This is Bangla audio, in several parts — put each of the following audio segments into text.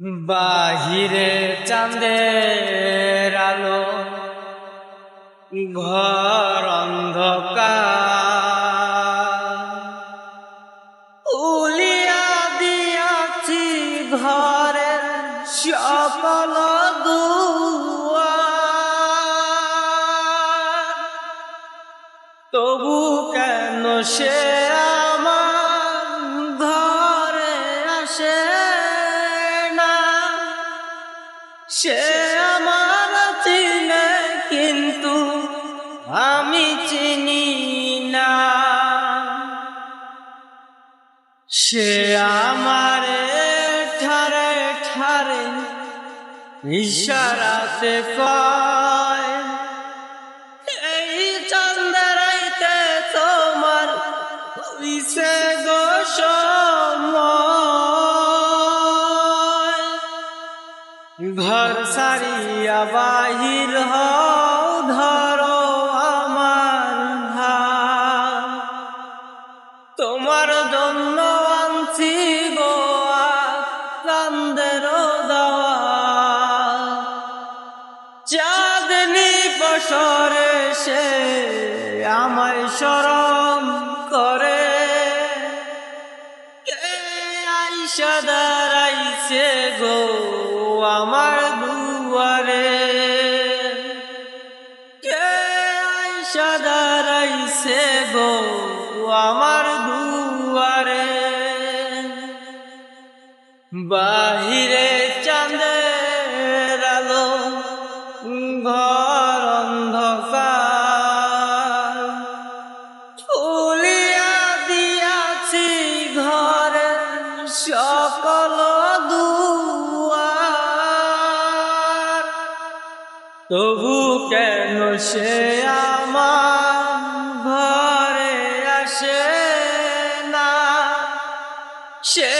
বাহিরে চাঁদের আলো ঘর অন্ধকার। উলিয়া দিয়াছি ঘরের সকল তবু কেন সে সে আমার চিনে, কিন্তু আমি চিনি না। সে আমার ঠারে ঠারে ইশারাতে কয়, এই চন্দ্রাইতে তোমার গো ঘর সারিয়া বাহির হও, ধরো আমার তোমার জন্য আনছি গোয়া কান্দের দাওয়া চাঁদনি বসরে সে আমায় স্মরণ করে। কে আইসা দাঁড়াইছে গো আমার আইসা সে গো আমার দুয়ারে। বাহিরে তবু কেন সে আমার ঘরে আসে না? সে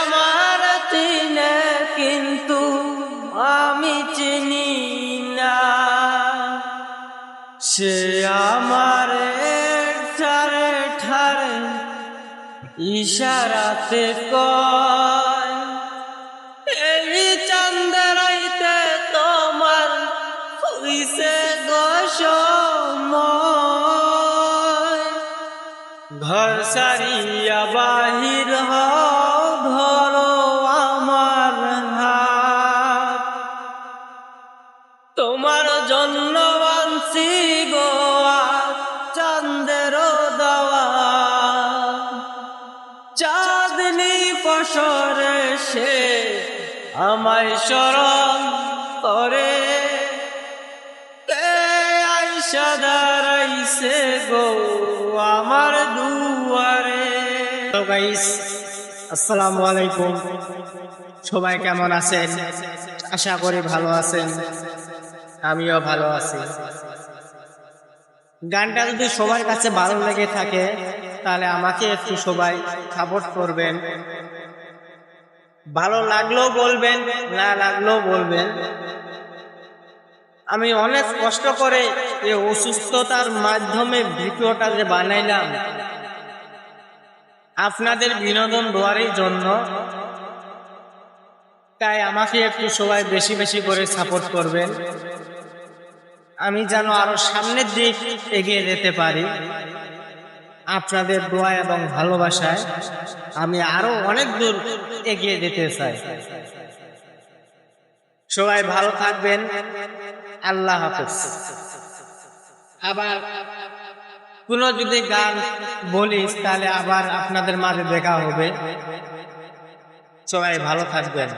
আমার চিনে কিন্তু আমি চিনি না। সে আমার ঠারে ঠারে ইশারাতে কয় সারিয়া বাহির ধরো আমার হাত। তোমার জন্য আনছি গোয়া চাঁদের দেওয়া চাঁদনি ফসরে সে আমায় স্মরণ করে। দাঁড়াইছে গো আমার গাইস আসসালামু আলাইকুম। সবাই কেমন আছেন? আশা করি ভালো আছেন। আমিও ভালো আছি। গানটা যদি সবার কাছে ভালো লেগে থাকে, তাহলে আমাকে একটু সবাই সাপোর্ট করবেন। ভালো লাগলেও বলবেন, না লাগলেও বলবেন। আমি অনেক কষ্ট করে এই অসুস্থতার মাধ্যমে ভিডিওটা যে বানাইলাম আপনাদের বিনোদন দেওয়ারই জন্য। তাই আমাকে একটু সবাই বেশি বেশি করে সাপোর্ট করবেন। আমি যেন আরও সামনের দিক এগিয়ে যেতে পারি। আপনাদের দোয়া এবং ভালোবাসায় আমি আরও অনেক দূর এগিয়ে যেতে চাই। সবাই ভালো থাকবেন। আল্লাহ হাফেজ। আবার কোনো যদি গান বলিস তাহলে আবার আপনাদের মাঝে দেখা হবে। সবাই ভালো থাকবেন।